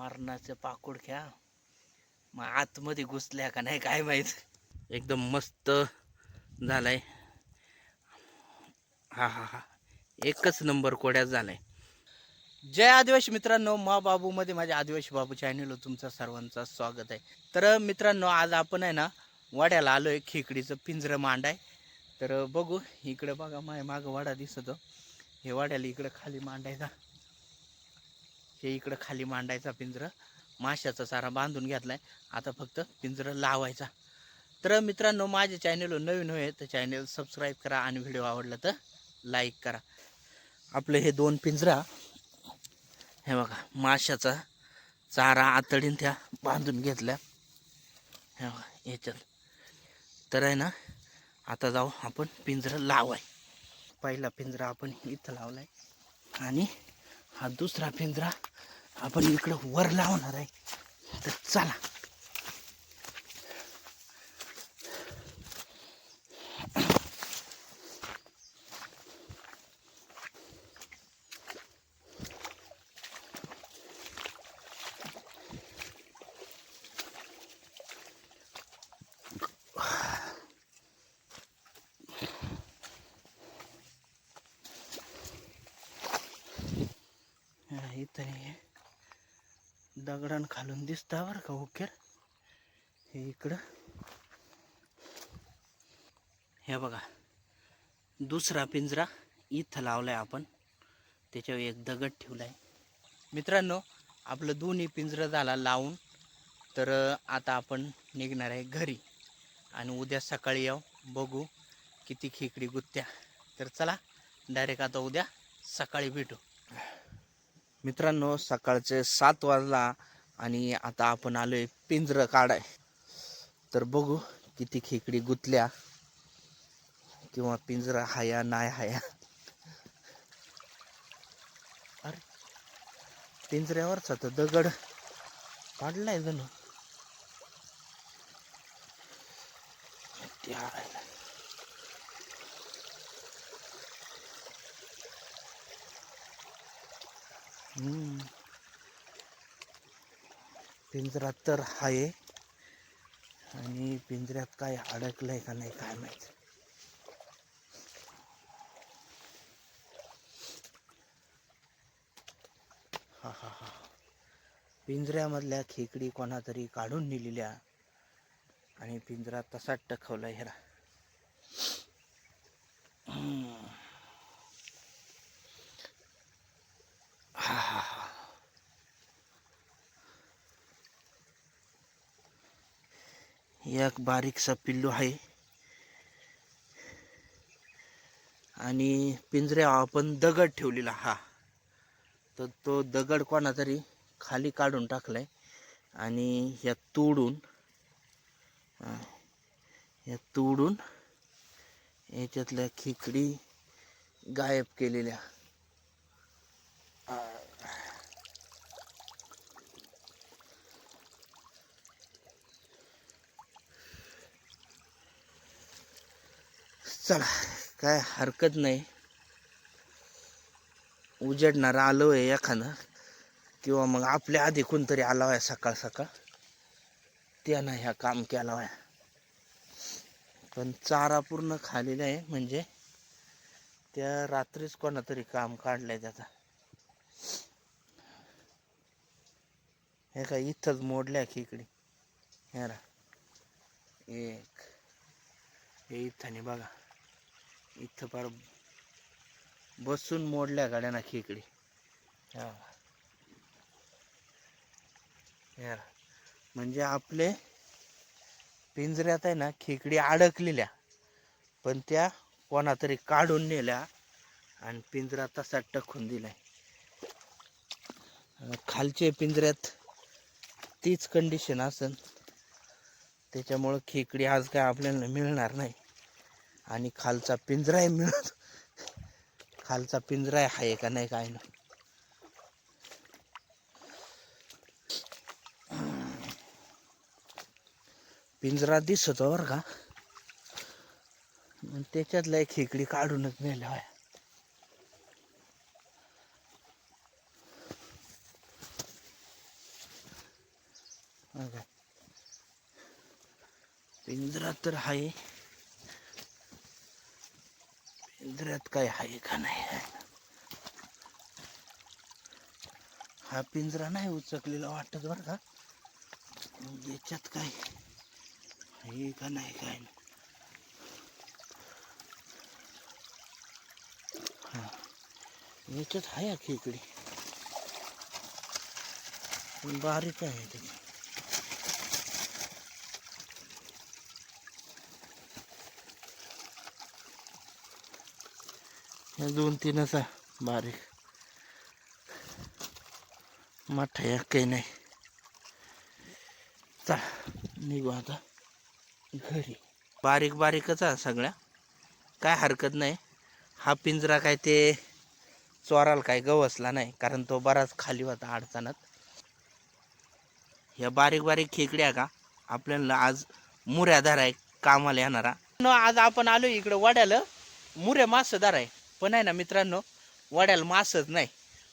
मारणाचं पाकूड घ्या. मग आतमध्ये घुसल्या का नाही काय माहीत. एकदम मस्त झालाय. हा हा हा. एकच नंबर कोड्यात झालाय. जय आदिवासी मित्रांनो मा बाबूमध्ये माझ्या आदिवासी बाबू चॅनलवर तुमचं सर्वांचं स्वागत आहे. तर मित्रांनो आज आपण आहे ना वाड्याला आलोय खेकडीचं पिंजरं मांडाय. तर बघू इकडे बघा माय मागं वाडा दिसतो. हे वाड्याला इकडं खाली मांडायचा. हे इकडं खाली मांडायचा पिंजरं. माशाचा चारा बांधून घेतला आहे आता फक्त पिंजरं लावायचा. तर मित्रांनो माझ्या चॅनलवर नवीन होय तर चॅनल सबस्क्राईब करा आणि व्हिडिओ आवडला तर लाईक करा. आपले हे दोन पिंजरा हे बघा माशाचा चारा आतडीन त्या बांधून घेतल्या. हे बघा याच्यात. तर आहे ना आता जाऊ आपण पिंजरं लावाय. पहिला पिंजरा आपण इथं लावलाय. आणि हा दुसरा पिंजरा आपण इकडं वर लावणार आहे. तर चला. हा, इथं हे दगडान खालून दिसता बरं का उकेर हे इकडं. हे बघा दुसरा पिंजरा इथं लावलाय आपण. त्याच्यावर एक दगड ठेवलाय. मित्रांनो आपलं दोन्ही पिंजरं झाला लावून. तर आता आपण निघणार आहे घरी. आणि उद्या सकाळी येऊ बघू किती खेकडी गुत्त्या तर चला डायरेक्ट आता उद्या सकाळी भेटू. मित्रांनो सकाळचे सात वाजला आणि आता आपण आलोय पिंजरं काढाय. तर बघू किती खेकडी गुतल्या किंवा पिंजरा हाया नाही हाया. अरे पिंजऱ्यावरचा तर दगड काढलाय जणू. त्या पिंजरा तर आहे आणि पिंजऱ्यात काय अडकलंय का नाही काय माहीत. हा हा हा. पिंजऱ्यामधल्या खेकडी कोणातरी काढून नेलेल्या. आणि पिंजरा तसाच टकवलाय ह्याला हम्म. हा हा हा एक बारीकसा पिल्लू आहे. आणि पिंजऱ्या आपण दगड ठेवलेला हा. तर तो दगड कोणा तरी खाली काढून टाकलाय. आणि या तोडून या तोडून याच्यातल्या खिकडी गायब केलेल्या. चला काय हरकत नाही. उजेडणार आलो आहे एखादं किंवा मग आपल्या आधी कोणतरी आला आहे सकाळ सकाळ. त्यानं ह्या काम केला आहे पण चारा पूर्ण खालेला आहे म्हणजे त्या रात्रीच कोणातरी काम काढलंय त्याचा. हे काय इथंच मोडल्या खेकडी हे रा एक हे इथं नाही बघा. इथं फार बसून मोडल्या गाड्यांना खेकडी हा. हे रा. म्हणजे आपले पिंजऱ्यात आहे ना खेकडी अडकलेल्या पण त्या कोणातरी काढून नेल्या आणि पिंजरा तसा टकून दिलाय खालचे पिंजऱ्यात तीच कंडिशन असन त्याच्यामुळं खेकडी आज काय आपल्याला मिळणार नाही आणि खालचा पिंजराही मिळत. खालचा पिंजरा आहे का नाही काय ना पिंजरा दिसतो बरं का. मग त्याच्यातला एक खेकडी काढूनच नेल्या होय. पिंजरा तर आहे. पिंजऱ्यात काय आहे का नाही आहे हा पिंजरा नाही उचकलेला वाटत बरं का? याच्यात काय आहे का नाही काय नाही. हा. याच्यात आहे खेकडी पण बारीक आहे त्याची. दोन तीनच आहे. बारीक. मठ या काही नाही. चा निघू आता. घरी. बारीक बारीकच आहे सगळ्या. काय हरकत नाही. हा पिंजरा काय ते चोराला काय गवसला नाही कारण तो बराच खाली होता अडचणात. या बारीक बारीक खेकड्या का? आपल्याला आज मुऱ्या आहे कामाला येणारा. आज आपण आलो इकडं वाड्याला. मुऱ्या मासदार आहे. पण आहे ना मित्रांनो वड्याला मासच नाही.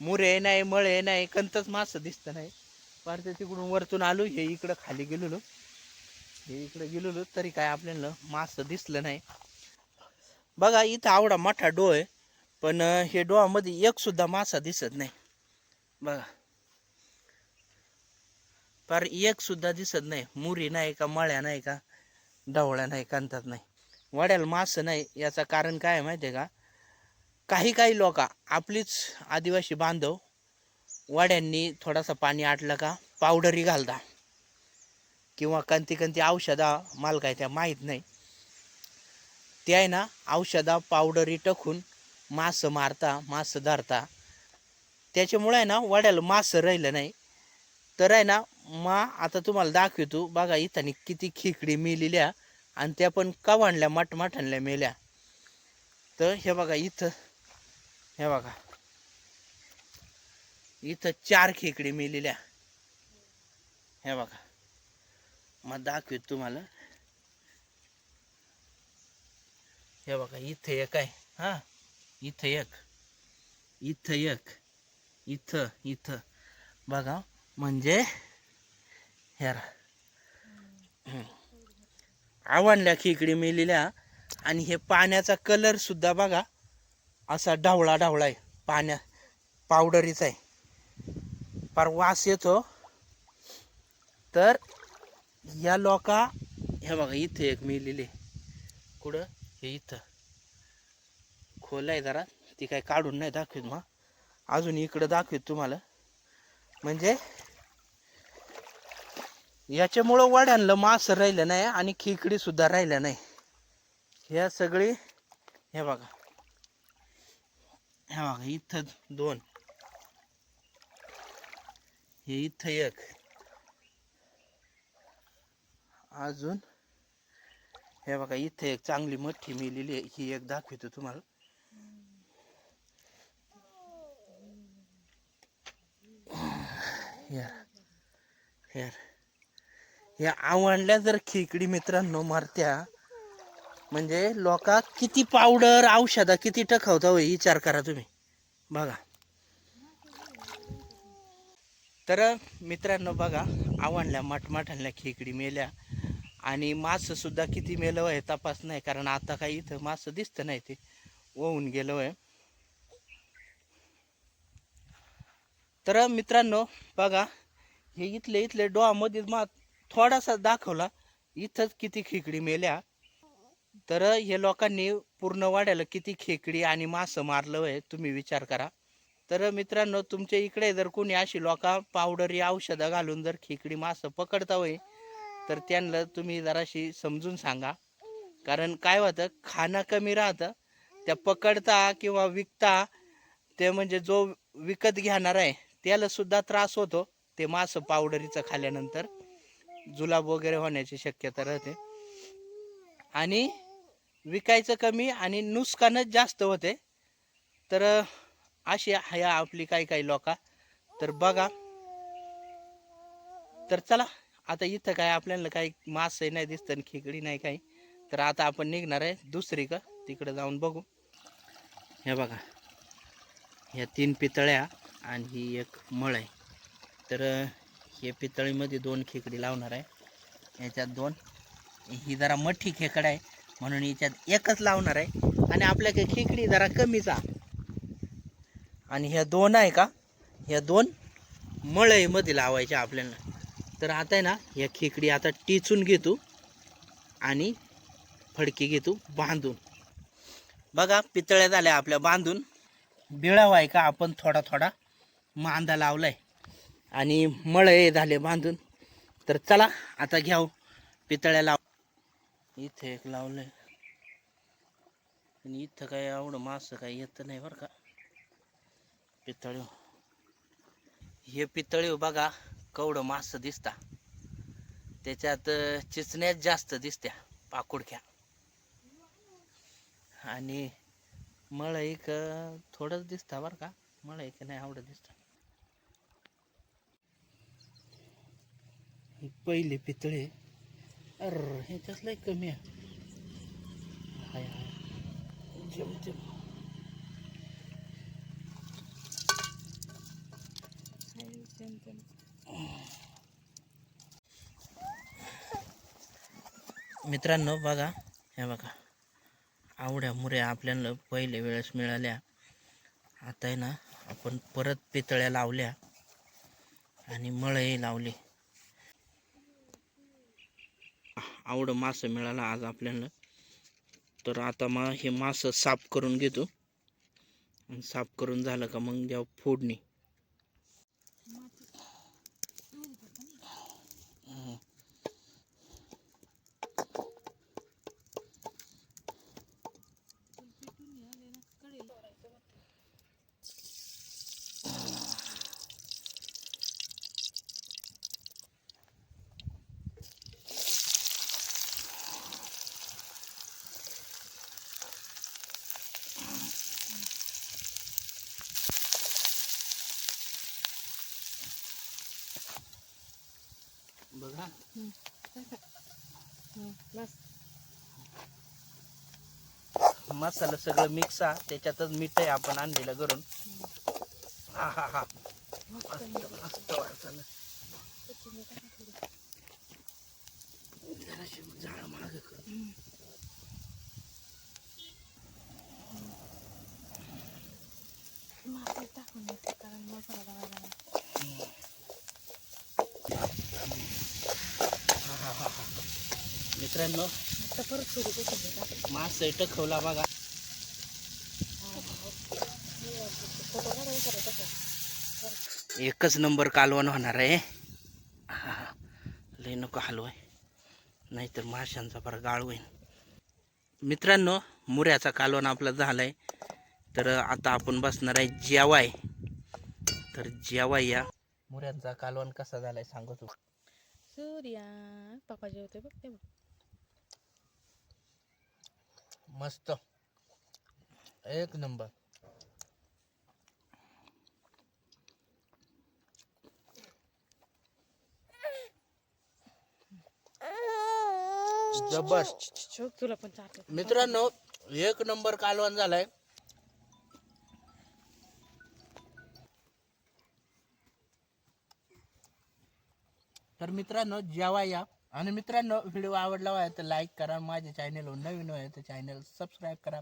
मुरे नाही मळे नाही कंतच मास दिसत नाही. फार ते तिकडून वरतून आलो हे इकडं खाली गेलेलो. हे इकडं गेलेलो तरी काय आपल्याला मास दिसलं नाही. बघा इथं आवडा मोठा डोळ आहे पण हे डोळामध्ये एक सुद्धा मासा दिसत नाही. बघा. फार एक सुद्धा दिसत नाही. मुरी नाही का मळ्या नाही का ढवळ्या नाही कांतात नाही. वड्याला मास नाही याचं कारण काय माहिती आहे का? काही काही लोक आपलीच आदिवासी बांधव वाड्यांनी थोडासा पाणी आटलं का पावडरी घालता. किंवा कंती कंती औषधा माल काय त्या माहीत नाही. ते आहे ना औषधा पावडरी टाकून मासं मारता मासं धरता. त्याच्यामुळे आहे ना वाड्याला मासं राहिलं नाही. तर आहे ना मा आता तुम्हाला दाखवतो बघा इथं किती खिकडी मेलेल्या आणि त्या पण कवाणल्या मटमठणल्या मेल्या. तर हे बघा इथं हे बघा. इथं चार खेकडे मेलेल्या. हे बघा. मग दाखवेत तुम्हाला. हे बघा इथं एक आहे. हा इथं एक. इथं एक. इथं इथं. बघा म्हणजे ह्या आवडल्या खेकडी मेलेल्या आणि हे पाण्याचा कलर सुद्धा बघा. असा ढवळा ढवळा आहे पाण्या पावडरीचा आहे. फार वास येतो. तर या लोका हे बघा इथे एक मेलेले कुठं? हे इथं. खोल आहे जरा. ती काय काढून नाही दाखवत मग. अजून इकडं दाखवत तुम्हाला. म्हणजे याच्यामुळं वाड्यांना मास राहिलं नाही आणि खिकडी सुद्धा राहिलं नाही. ह्या सगळी हे बघा. हे बघा इथं दोन. हे इथं एक. अजून हे बघा इथं एक चांगली मठ्ठी मिलेली आहे. ही एक दाखवतो तुम्हाला. यार यार या आवडल्या जर खेकडी मित्रांनो मारत्या म्हणजे लोकात किती पावडर औषधा किती टकवता होय विचार करा तुम्ही. बघा. तर मित्रांनो बघा आवडल्या मटमटल्या खेकडी मेल्या. आणि मासंसुद्धा किती मेलं आहे तपास नाही कारण आता काही इथं मासं दिसतं नाही ते. होऊन गेलं आहे तर मित्रांनो बघा हे इथले इथले डोळामध्ये मा थोडासा दाखवला. इथंच किती खेकडी मेल्या. तर हे लोकांनी पूर्ण वाड्याला किती खेकडी आणि मासं मारलं आहे तुम्ही विचार करा. तर मित्रांनो तुमच्या इकडे जर कोणी अशी लोक पावडरी औषधं घालून जर खेकडी मासं पकडता होय तर त्यांना तुम्ही जराशी समजून सांगा. कारण काय होतं खाणं कमी राहतं त्या पकडता किंवा विकता ते म्हणजे जो विकत घेणार आहे त्याला सुद्धा त्रास होतो ते मासं पावडरीचं खाल्यानंतर. जुलाब वगैरे होण्याची शक्यता राहते. आणि विकायचं कमी आणि नुकसानच जास्त होते. तर अशी आहे आपली काही काही लोक. तर बघा. तर चला आता इथं काय आपल्याला काही मासही नाही दिसत आणि खेकडी नाही काही. तर आता आपण निघणार आहे दुसरी का तिकडे जाऊन बघू. हे बघा. ह्या तीन पितळ्या आणि ही एक मळ आहे. तर हे पितळीमध्ये दोन खेकडी लावणार आहे. याच्यात दोन. ही जरा मोठी खेकड आहे. म्हणून याच्यात एकच लावणार आहे. आणि आपल्याकडे खेकडी जरा कमीच आणि ह्या दोन आहे का? ह्या दोन मळईमध्ये लावायच्या आपल्याला. तर आता आहे ना ह्या खेकडी आता टिचून घेतो आणि फडकी घेतो बांधून. बघा पितळ्या झाल्या आपल्या बांधून. बिळाव आहे का? आपण थोडा थोडा मांदा लावलाय. आणि मळे झाले बांधून. तर चला आता घ्याव. पितळ्या लाव इथे एक लावलं आणि इथं काय एवढं मासं काय येत नाही बरं का. पितळीव. हे पितळीव बघा कवडं मासं दिसता. त्याच्यात चिचण्याच चिचण्यात जास्त दिसत्या पाकुडक्या. आणि मळ एक थोडंच दिसता बरं का. मळ एक नाही आवडत दिसत. पहिली पहिले पितळे अर हे लय कमी आहे? हाय हाय. मित्रांनो बघा हे बघा. आवड्या मुऱ्या आपल्याला पहिले वेळेस मिळाल्या. आता आहे ना आपण परत पितळ्या लावल्या आणि मळही लावली. आवडं मासं मिळालं आज आपल्याला. तर आता मग हे मासं साफ करून घेतो. साफ करून झालं का मग द्या फोडणी. बघा मसाला सगळं मिक्स हा. त्याच्यातच मीठ आहे आपण आणलेलं करून हा हा हा. मस्त मस्त वाटतं जराशी जाळ माग कर हा हा हा हा मित्रांनो मास टकवला बघा. एकच नंबर कालवण होणार आहे. हा, हा. लय नको हलवाय नाहीतर माशांचा फार गाळ होईल मित्रांनो मुऱ्याचा कालवण आपला झालाय. तर आता आपण बसणार आहे जेवाय. तर जेवाय या. मुऱ्यांचा कालवण कसा झालाय सांगू तू? सूर्या पापा जेवतोय बघते बघ मस्त. एक नंबर. जबर शोक तुला पण चालते मित्रांनो एक नंबर कालवण झालाय. तर मित्रांनो जेवा या आणि मित्रांनो व्हिडिओ आवडला आहे तर लाईक करा. माझ्या चॅनलवर नवीन आहे तर चॅनल सबस्क्राईब करा.